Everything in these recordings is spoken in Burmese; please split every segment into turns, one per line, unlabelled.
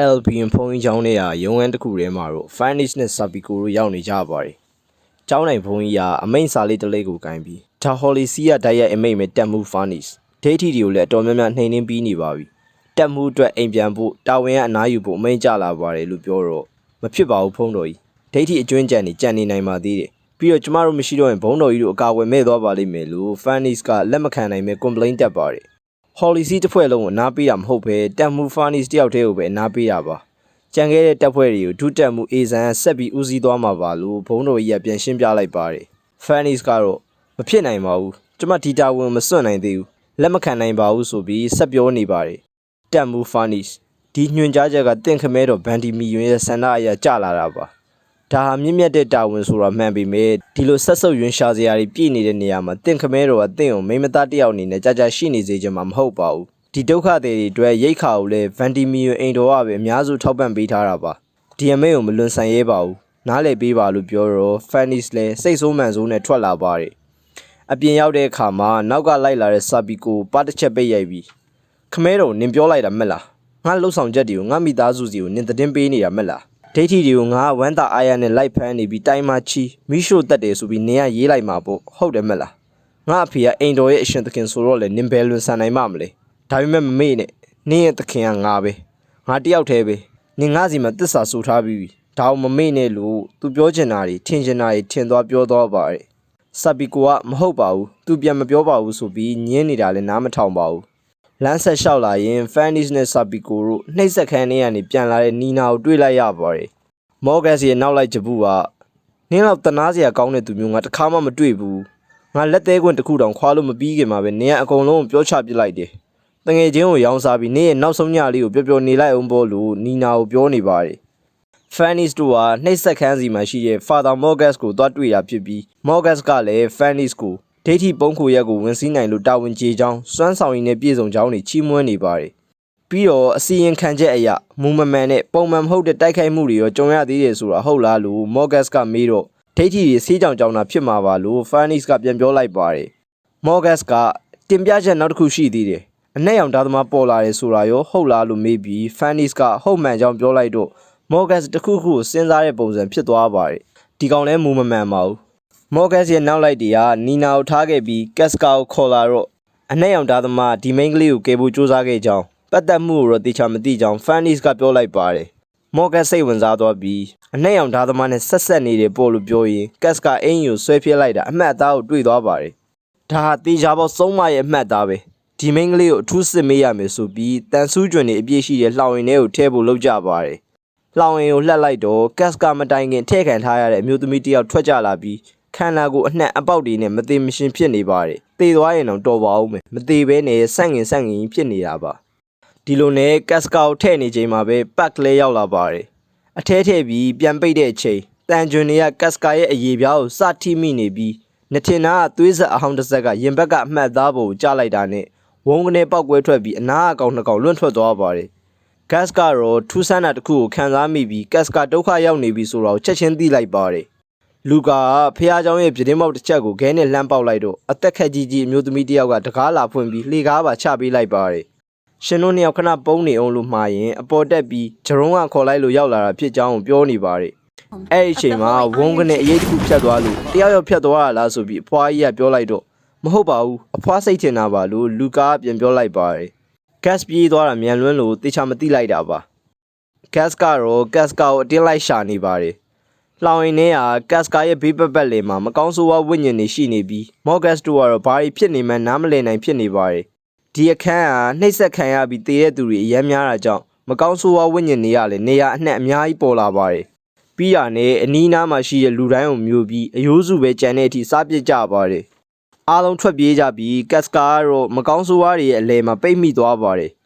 Albion ဖုန်းကြီးကျောင်းထဲကရုံးခန်းတစ်ခုထဲမှာတော့ Fanish နဲ့ Sapico တို့ရောက်နေကြပါတယ်။ကျောင်းနိုင်ဖုန်းကြီးကအမိန်စာလေးတစ်လေးကိုကင်ပြီးဒါ Holly C ကတိုက်ရိုက်အမိန်မဲ့တက်မှု Fanish ဒိဋ္ဌိတွေကိုလည်းအတော်များများနှိမ်နှင်းပြီးနေပါပြီ။တက်မှုအတွက်အိမ်ပြန်ဖို့တာဝန်ကအနားယူဖို့အမိန်ကြလာပါတယ်လို့ပြောတော့မဖြစ်ပါဘူးဖုန်းတော်ကြီး။ဒိဋ္ဌိအကျွင်းကြံနေကြံနေနိုင်ပါသေးတယ်။ပြီးတော့ကျမတို့မရှိတော့ရင်ဘုံတော်ကြီးတို့အကာအကွယ်မဲ့သွားပါလိမ့်မယ်လို့ Fanish ကလက်မခံနိုင်မဲ့ complaint တက်ပါတယ်။ Holly C တစ်ဖွဲ့လုံးကိုအနားပေးတာမဟုတ်ပဲတက်မှု Furnish တယောက်တည်းကိုပဲအနားပေးတာပါကြံခဲ့တဲ့တပ်ဖွဲ့တွေကိုဒုတက်မှုအေဇန်ဆက်ပြီးဦးစီးသွားမှာပါလို့ဘုံတော်ကြီးကပြန်ရှင်းပြလိုက်ပါတယ် Furnish ကတော့မဖြစ်နိုင်ပါဘူးကျမဒီတာဝန်မစွန့်နိုင်သေးဘူးလက်မခံနိုင်ပါဘူးဆိုပြီးဆက်ပြောနေပါတယ်တက်မှု Furnish ဒီညွှန်ကြားချက်ကတင့်ခမဲတော်ဘန်ဒီမီယွန်းရဲ့ဆန္ဒအရကြလာတာပါ ဒါဟာမြင့်မြတ်တဲ့တာဝန်ဆိုတာမှန်ပေမဲ့ဒီလိုဆက်ဆုပ်ယွန်းရှာစရာတွေပြည့်နေတဲ့နေရာမှာတင့်ခမဲတော်ကတင့်ကိုမိမသားတစ်ယောက်အနေနဲ့ကြာကြာရှိနေစေချင်မှာမဟုတ်ပါဘူးဒီဒုက္ခတွေတွေအတွက်ရိတ်ခါကိုလည်းဗန်တီမီယွန်းအိမ်တော်ကပဲအများစုထောက်ပံ့ပေးထားတာပါဒီအမိတ်ကိုမလွန်ဆန်ရဲပါဘူးနားလည်ပေးပါလို့ပြောတော့ဖန်နီစ်လည်းစိတ်ဆိုးမှန်ဆိုးနဲ့ထွက်လာပါတယ်အပြင်ရောက်တဲ့အခါမှာနောက်ကလိုက်လာတဲ့ဆာပီကိုပါတစ်ချက်ပိတ်ရိုက်ပြီးခမဲတော်နင်ပြောလိုက်တာမက်လားငါလှုပ်ဆောင်ချက်တွေကိုငါမိသားစုစီကိုနင်သတင်းပေးနေတာမက်လား ဒိဋ္ဌိတွေကိုငါဝမ်းသာအားရနဲ့လိုက်ဖမ်းနေပြီးတိုင်းမချီမိရှို့တက်တယ်ဆိုပြီးနင်ကရေးလိုက်မှာပေါ့ဟုတ်တယ်မက်လားငါအဖေကအိမ်တော်ရဲ့အရှင်သခင်ဆိုတော့လေနင်ဘယ်လွန်ဆန်နိုင်မှမလဲဒါပေမဲ့မမေ့နဲ့နင်ရဲ့သခင်ကငါပဲငါတယောက်တည်းပဲနင်ငါစီမှာတစ္ဆာဆူထားပြီးပြီဒါအောင်မမေ့နဲ့လို့သူပြောချင်တာတွေထင်ချင်တာတွေထင်သွားပြောသွားပါတယ်ဆပ်ပီကိုကမဟုတ်ပါဘူးသူပြန်မပြောပါဘူးဆိုပြီးညင်းနေတာလည်းနားမထောင်ပါဘူး လမ်းဆက်လျှောက်လာရင် Fanish နဲ့ Sapico တို့နှိမ့်ဆက်ခန်းထဲကနေပြန်လာတဲ့နီနာကိုတွေ့လိုက်ရပါတယ်။ Morgan ရဲ့နောက်လိုက်ကြဘူးကနင်းလောက်တနာစရာကောင်းတဲ့သူမျိုးငါတစ်ခါမှမတွေ့ဘူး။ငါလက်သေးခွင့်တစ်ခုတောင်ခွာလို့မပြီးခင်မှာပဲနင်းကအကုန်လုံးကိုပြောချပစ်လိုက်တယ်။တငယ်ချင်းကိုရောင်းစားပြီးနင်းရဲ့နောက်ဆုံးညလေးကိုပျော်ပျော်နေလိုက်အောင်ပေါ့လို့နီနာကိုပြောနေပါတယ်။ Fanish တို့ကနှိမ့်ဆက်ခန်းစီမှာရှိတဲ့ Father Morgan ကိုသွားတွေ့တာဖြစ်ပြီး Morgan ကလည်း Fanish ကို ဒိဋ္ဌိပုံးခိုရက်ကိုဝင်စည်းနိုင်လို့တာဝန်ကျေကြောင်းစွမ်းဆောင်ရည်နဲ့ပြည်စုံကြောင်းတွေချီးမွမ်းနေပါတယ်။ပြီးတော့အစီရင်ခံချက်အရမူမမှန်နဲ့ပုံမှန်မဟုတ်တဲ့တိုက်ခိုက်မှုတွေရောကြုံရသေးတယ်ဆိုတာဟုတ်လားလို့ Morgan ကမေးတော့ဒိဋ္ဌိတွေဆေးကြောင်ကြောင်တာဖြစ်မှာပါလို့ Furnish ကပြန်ပြောလိုက်ပါတယ်။ Morgan ကတင်ပြချက်နောက်တစ်ခုရှိသေးတယ်။အနက်ရောင်ဓာတ်သမားပေါ်လာတယ်ဆိုတာရောဟုတ်လားလို့မေးပြီး Furnish ကဟုတ်မှန်ကြောင်းပြောလိုက်တော့ Morgan တစ်ခုခုကိုစဉ်းစားတဲ့ပုံစံဖြစ်သွားပါတယ်။ဒီကောင်လည်းမူမမှန်ပါဘူး။ မော်ဂတ်ရဲ့နောက်လိုက်တွေကနီနာကိုထားခဲ့ပြီးကက်စကာကိုခေါ်လာတော့အနက်ရောင်သားသမားဒီမိန်းကလေးကိုကယ်ဖို့စူးစမ်းခဲ့ကြောင်းပတ်သက်မှုကိုတော့တေချာမသိကြောင်းဖန်နီစ်ကပြောလိုက်ပါတယ်မော်ဂတ်စိတ်ဝင်စားသွားပြီးအနက်ရောင်သားသမားနဲ့ဆက်ဆက်နေတယ်ပို့လို့ပြောရင်ကက်စကာအင်ကြီးကိုဆွဲပြစ်လိုက်တာအမှတ်အသားကိုတွေ့သွားပါတယ်ဒါဟာတေချာပေါဆုံးမရဲ့အမှတ်အသားပဲဒီမိန်းကလေးကိုအထူးစစ်မေးရမယ်ဆိုပြီးတန်ဆူးကျွန်းနေအပြည့်ရှိတဲ့လှောင်ရင်ထဲကိုထည့်ဖို့လုပ်ကြပါတယ်လောင်ရင်ကိုလှက်လိုက်တော့ကတ်စကမတိုင်ခင်ထည့်ခံထားရတဲ့အမျိုးသမီးတစ်ယောက်ထွက်ကြလာပြီး ခန္ဓာကိုယ်အနှံ့အပေါက်တွေနဲ့မသေးမရှင်ဖြစ်နေပါတယ်။သေသွားရင်တော့တော်ပါအောင်မယ်။မသေးဘဲနဲ့ဆန့်ငင်ဆန့်ငင်ဖြစ်နေတာပါ။ဒီလိုနဲ့ကတ်စကာကိုထည့်နေချိန်မှာပဲပတ်ကလေးရောက်လာပါတယ်။အထဲထည့်ပြီးပြန်ပိတ်တဲ့အချိန်တန်ကျွန်းတွေကကတ်စကာရဲ့အရေးပြားကိုစထိမိနေပြီးနထင်နာကသွေးဆက်အဟောင်းတစ်ဆက်ကရင်ဘက်ကအမှတ်သားပေါ်ကိုကြားလိုက်တာနဲ့ဝုန်းကနေပောက်ကွဲထွက်ပြီးအနာအကောင်နှစ်ကောင်လွန့်ထွက်သွားပါတယ်။ဂတ်စ်ကတော့ထူးဆန်းတာတစ်ခုကိုခံစားမိပြီးဂတ်စ်ကဒုက္ခရောက်နေပြီဆိုတာကိုချက်ချင်းသိလိုက်ပါတယ်။ လူကာကဖះเจ้าရဲ့ပြတင်းပေါက်တစ်ချက်ကိုခဲနဲ့လှမ်းပေါက်လိုက်တော့အသက်ခက်ကြီးကြီးအမျိုးသမီးတစ်ယောက်ကတကားလာဖွင့်ပြီးလှေကားပါချပေးလိုက်ပါတယ်။ရှင်တို့နှစ်ယောက်ခဏပုံနေအောင်လို့မှာရင်အပေါ်တက်ပြီးဂျရုံးကခေါ်လိုက်လို့ရောက်လာတာဖြစ်ကြောင်းကိုပြောနေပါတယ်။အဲ့ဒီအချိန်မှာဝုန်းကနေအရေးတစ်ခုဖြတ်သွားလို့တယောက်ယောက်ဖြတ်သွားရလားဆိုပြီးအဖွားကြီးကပြောလိုက်တော့မဟုတ်ပါဘူးအဖွားစိတ်ထင်တာပါလို့လူကာကပြန်ပြောလိုက်ပါတယ်။ gas ပြေးသွားတာမြန်လွန်းလို့တေချာမသိလိုက်တာပါ gas ကတော့ gas ကာကိုအတင်းလိုက်ရှာနေပါတယ်။ လောင်ရင်ထဲက gas ကာရဲ့ဘေးပတ်ပတ်လေမှာမကောင်းဆိုးဝါးဝိညာဉ်တွေရှိနေပြီး Morgan တို့ကတော့ဘာတွေဖြစ်နေမှန်းနားမလည်နိုင်ဖြစ်နေပါတယ်။ဒီအခန်းကနှိပ်စက်ခံရပြီးတည်တဲ့သူတွေအများများတာကြောင့်မကောင်းဆိုးဝါးဝိညာဉ်တွေကလည်းနေရာအနှံ့အများကြီးပေါ်လာပါတယ်။ပြီးရနဲ့အနီးနားမှာရှိတဲ့လူတိုင်းကိုမျိုးပြီးအယိုးစုပဲကြံတဲ့အထိစားပစ်ကြပါတယ်။အားလုံးထွက်ပြေးကြပြီး gas ကာကတော့မကောင်းဆိုးဝါးတွေရဲ့အလဲမှာပိတ်မိသွားပါတယ်။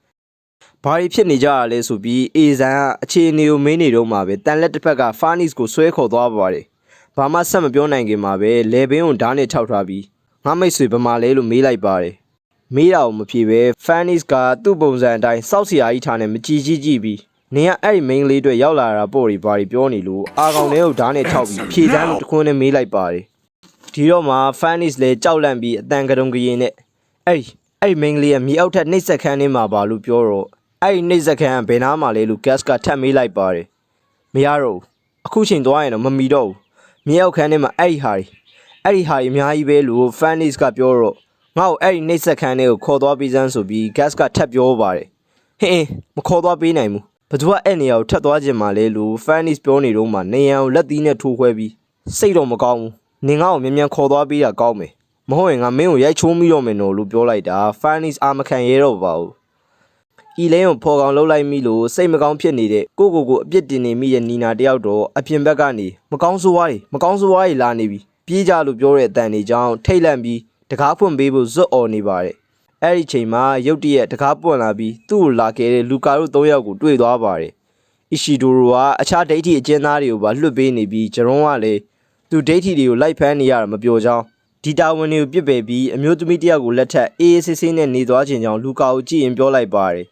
ဘာတွေဖြစ်နေကြရလဲဆိုပြီးအေဇန်ကအခြေအနေကိုမင်းနေတော့မှာပဲတန်လက်တစ်ဖက်ကဖာနစ်ကိုဆွဲခေါ်သွားပါတယ်။ဘာမှဆက်မပြောနိုင်ခင်မှာပဲလေဘင်းကိုဓာတ်နဲ့ထောက်ထားပြီးငါမိတ်ဆွေဗမာလဲလို့မေးလိုက်ပါတယ်။မေးတာကိုမဖြေပဲဖာနစ်ကသူ့ပုံစံအတိုင်းစောက်စီယာကြီးထားနဲ့မကြည့်ကြည့်ကြည့်ပြီးနင်ကအဲ့ဒီမိန်းကလေးတွေရောက်လာတာပေါ့ဒီဘာတွေပြောနေလို့အာကောင်လေးကိုဓာတ်နဲ့ထောက်ပြီးဖြေတန်းလို့တခွန်းနဲ့မေးလိုက်ပါတယ်။ဒီတော့မှ Fanis လဲကြောက်လန့်ပြီးအတန်ကတုံကရင်နဲ့အဲ့ဒီအဲ့ဒီမိန်းကလေးကမြေအောက်ထက်နှိပ်စက်ခန်းနေမှာပါလို့ပြောတော့ အဲ့ဒီနှိမ့်ဆက်ခန်းကဘယ်နားမှာလဲလို့ gas ကထပ်မေးလိုက်ပါတယ်မရတော့ဘူးအခုချိန်သွားရင်တော့မမီတော့ဘူးမြေအောက်ခန်းထဲမှာအဲ့ဒီဟာတွေအဲ့ဒီဟာတွေအများကြီးပဲလို့ fanis ကပြောတော့ငါ့ကိုအဲ့ဒီနှိမ့်ဆက်ခန်းထဲကိုခေါ်သွားပေးစမ်းဆိုပြီး gas ကထပ်ပြောပါတယ်ဟင်းအင်းမခေါ်သွားပေးနိုင်ဘူးဘသူကအဲ့နေရာကိုထပ်သွားခြင်းမလဲလို့ fanis ပြောနေတော့မှနေရန်ကိုလက်သီးနဲ့ထိုးခွဲပြီးစိတ်တော့မကောင်းဘူးနင်ငါ့ကိုမြန်မြန်ခေါ်သွားပေးတာကောင်းမယ်မဟုတ်ရင်ငါမင်းကိုရိုက်ချိုးမိတော့မယ်နော်လို့ပြောလိုက်တာ fanis အာမခံရဲတော့ပါဘူး ဤလဲကိုဖော်ကောင်လှုပ်လိုက်မိလို့စိတ်မကောင်းဖြစ်နေတဲ့ကိုကိုကိုအပြစ်တင်နေမိတဲ့နီနာတယောက်တော့အပြင်ဘက်ကနေမကောင်းဆိုးဝါးတွေမကောင်းဆိုးဝါးတွေလာနေပြီပြေးကြလို့ပြောတဲ့အတန်တွေကြောင့်ထိတ်လန့်ပြီးတကားဖွင့်ပေးဖို့ဇွတ်អော်နေပါတယ်အဲ့ဒီချိန်မှာရုတ်တရက်တကားပွင့်လာပြီးသူ့ကိုလာခဲ့တဲ့လူကာတို့၃ယောက်ကိုတွေ့သွားပါတယ်အီရှီဒိုရိုကအခြားဒိတ်တီအကျဉ်းသားတွေကိုပါလွှတ်ပေးနေပြီးဂျရွန်ကလည်းသူဒိတ်တီတွေကိုလိုက်ဖမ်းနေရတာမပြောကြောင်းဒီတာဝန်တွေကိုပြစ်ပယ်ပြီးအမျိုးသမီးတစ်ယောက်ကိုလက်ထပ်အေးအေးဆေးဆေးနဲ့နေသွားခြင်းကြောင့်လူကာကိုကြည့်ရင်ပြောလိုက်ပါတယ်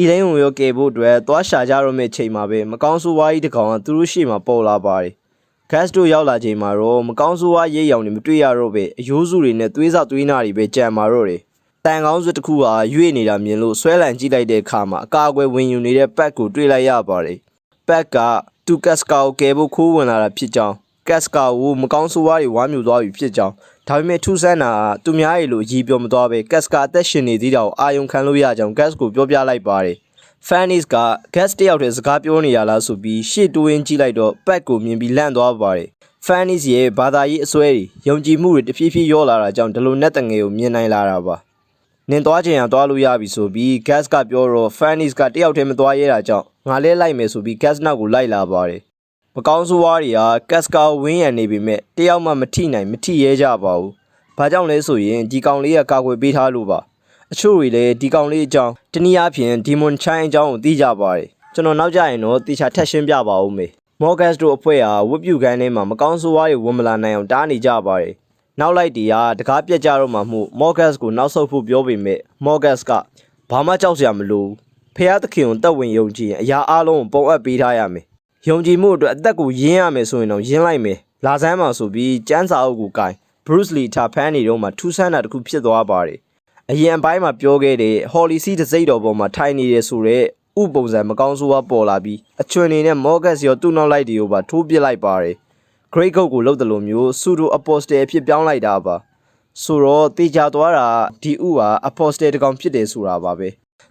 ဤလိန်ကိုရောကယ်ဖို့အတွက်သွားရှာကြတော့မယ့်ချိန်မှာပဲမကောင်းဆိုးဝါးကြီးတစ်ကောင်ကသူတို့ရှေ့မှာပေါ်လာပါတယ်။ဂတ်စ်တို့ရောက်လာချိန်မှာတော့မကောင်းဆိုးဝါးရိပ်ရောင်တွေမတွေ့ရတော့ပဲအယိုးစုတွေနဲ့သွေးစသွေးနာတွေပဲကြံမာတော့တယ်။တန်ကောင်းစွတစ်ခုဟာရွေ့နေတာမြင်လို့ဆွဲလန်ကြည့်လိုက်တဲ့အခါမှာအကာအကွယ်ဝင်ယူနေတဲ့ပတ်ကိုတွေ့လိုက်ရပါတယ်။ပတ်ကသူကတ်စကာကိုကယ်ဖို့ခိုးဝင်လာတာဖြစ်ကြောင်းကတ်စကာကိုမကောင်းဆိုးဝါးတွေဝမ်းမြူသွားပြီဖြစ်ကြောင်း ဒါပေမဲ့ထူးဆန်းတာကသူများရေလိုအကြီးပြောမသွားပဲကတ်စကာအသက်ရှင်နေသေးတာကိုအာယုံခံလို့ရကြောင်းကတ်စကိုပြောပြလိုက်ပါတယ်။ Fannis က guest တယောက်တည်းစကားပြောနေရလားဆိုပြီးရှေ့တိုးရင်းကြည့်လိုက်တော့ပတ်ကိုမြင်ပြီးလန့်သွားပါတယ်။ Fannis ရဲ့ဘာသာရေးအစွဲတွေယုံကြည်မှုတွေတဖြည်းဖြည်းရောလာတာကြောင့်ဒီလိုနဲ့တငယ်ကိုမြင်နိုင်လာတာပါ။နင်သွားချင်ရသွားလို့ရပြီဆိုပြီး gas ကပြောတော့ Fannis ကတယောက်တည်းမသွားရဲတာကြောင့်ငါလဲလိုက်မယ်ဆိုပြီး gas နောက်ကိုလိုက်လာပါတယ်။ မကောင်းဆိုးဝါးတွေဟာ gas ကဝင်းရံနေပေမဲ့တယောက်မှမထိနိုင်မထိရဲကြပါဘူး။ဘာကြောင့်လဲဆိုရင်ဒီကောင်လေးကကာကွယ်ပေးထားလို့ပါ။အချို့တွေလည်းဒီကောင်လေးအကြောင်းတနည်းအားဖြင့်ဒီမွန်ချိုင်းအကြောင်းကိုသိကြပါတယ်ကျွန်တော်နောက်ကြရင်တော့တေချာထက်ရှင်းပြပါဦးမေမော့ဂတ်တို့အဖွဲ့ဟာဝတ်ပြုခန်းထဲမှာမကောင်းဆိုးဝါးတွေဝင်မလာနိုင်အောင်တားနေကြပါတယ်နောက်လိုက်တီကတကားပြက်ကြတော့မှမှုမော့ဂတ်ကိုနောက်ဆုတ်ဖို့ပြောပေမဲ့မော့ဂတ်ကဘာမှကြောက်စရာမလိုဖះသခင်ကိုတက်ဝင်ယုံကြည်ရင်အရာအလုံးကိုပုံအပ်ပေးထားရမယ် ယုံကြည်မှုအတွက်အသက်ကိုရင်းရမယ်ဆိုရင်တော့ရင်းလိုက်မယ်လာစမ်းပါဆိုပြီးကျန်းစာအုပ်ကိုကင် Bruce Lee ထားဖမ်းနေတော့မှထူးဆန်းတာတစ်ခုဖြစ်သွားပါတယ်အရင်အပိုင်းမှာပြောခဲ့တဲ့ Holly C တစိမ့်တော်ပေါ်မှာထိုင်နေတယ်ဆိုတော့ဥပုံစံမကောင်းဆိုးဝါးပေါ်လာပြီးအချွန်နေနဲ့ Morgan ရောသူ့နောက်လိုက်တွေကိုပါထိုးပစ်လိုက်ပါတယ် Great Goat ကိုလှုပ်တယ်လို့မျိုး Pseudo Apostle အဖြစ်ပြောင်းလိုက်တာပါဆိုတော့တေချာသွားတာဒီဥဟာ Apostle တကောင်ဖြစ်တယ်ဆိုတာပါပဲ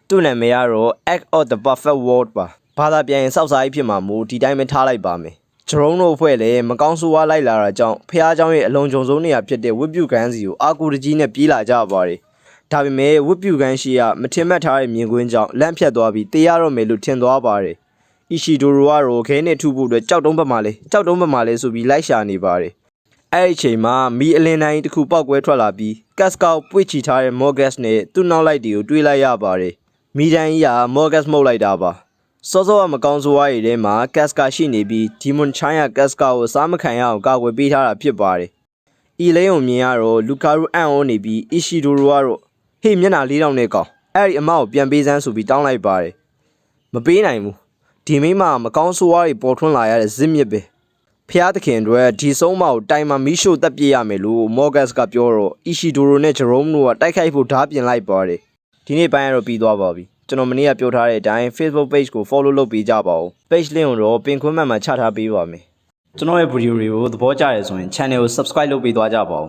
သူ့နာမည်ကတော့ Act of the Perfect World ပါ ဘာသာပြန်ရင်စောက်စားကြီးဖြစ်မှာမို့ဒီတိုင်းပဲထားလိုက်ပါမယ်ဂျရုံးတို့အဖွဲ့လည်းမကောင်းဆိုးဝါးလိုက်လာတာကြောင့်ဖះเจ้าရဲ့အလုံးကြုံဆုံးနေရာဖြစ်တဲ့ဝစ်ပြုတ်ကန်းစီကိုအာကူတကြီးနဲ့ပြေးလာကြပါတယ်ဒါပေမဲ့ဝစ်ပြူကန်းရှိကမထင်မှတ်ထားတဲ့မြင်ကွင်းကြောင့်လန့်ဖြတ်သွားပြီးတေးရတော့မယ်လို့ထင်သွားပါတယ်။အီရှီဒိုရိုကတော့ခဲနဲ့ထုဖို့အတွက်ကြောက်တုံးပတ်မှလဲကြောက်တုံးပတ်မှလဲဆိုပြီးလိုက်ရှာနေပါတယ်။အဲ့ဒီအချိန်မှာမီအလင်တိုင်းတစ်ခုပောက်ကွဲထွက်လာပြီးကတ်စကောက်ပွေ့ချီထားတဲ့မော့ဂတ်နဲ့သူ့နောက်လိုက်တွေကိုတွေးလိုက်ရပါတယ်။မီတိုင်းကြီးကမော့ဂတ်မှုတ်လိုက်တာပါ။ စောစောကမကောင်းဆိုးဝါးရည်ထဲမှာကတ်စကာရှိနေပြီးဒီမွန်ချိုင်းကကတ်စကာကိုစားမခံရအောင်ကာကွယ်ပေးထားတာဖြစ်ပါတယ်။ဤလိန်ကိုမြင်ရတော့လူကာရူအန်အောနေပြီးအီရှီဒိုရိုကတော့ဟေးမျက်နှာလေးတောင်နဲ့ကောင်အဲ့ဒီအမကိုပြန်ပေးစမ်းဆိုပြီးတောင်းလိုက်ပါတယ်မပေးနိုင်ဘူးဒီမိမမကောင်းဆိုးဝါးတွေပေါ်ထွန်းလာရတဲ့ဇစ်မြစ်ပဲဖျားသခင်တို့ဒီဆုံးမကိုတိုင်မှာမီးရှို့တက်ပြစ်ရမယ်လို့မော့ဂတ်စ်ကပြောတော့အီရှီဒိုရိုနဲ့ဂျရိုးမ်တို့ကတိုက်ခိုက်ဖို့ဓားပြင်လိုက်ပါတယ်ဒီနေ့ပိုင်းကတော့ပြီးသွားပါပြီ ကျွန်တော်မနေ့ကပြောထားတဲ့အတိုင်း Facebook page ကို follow လုပ်ပေးကြပါဦး page link ကိုတော့ပင်ခွင့်မှတ်မှာချထားပေးပါမယ်ကျွန်တော်ရဲ့ video တွေကိုသဘောကျတယ်ဆိုရင် channel ကို subscribe လုပ်ပေးသွားကြပါဦး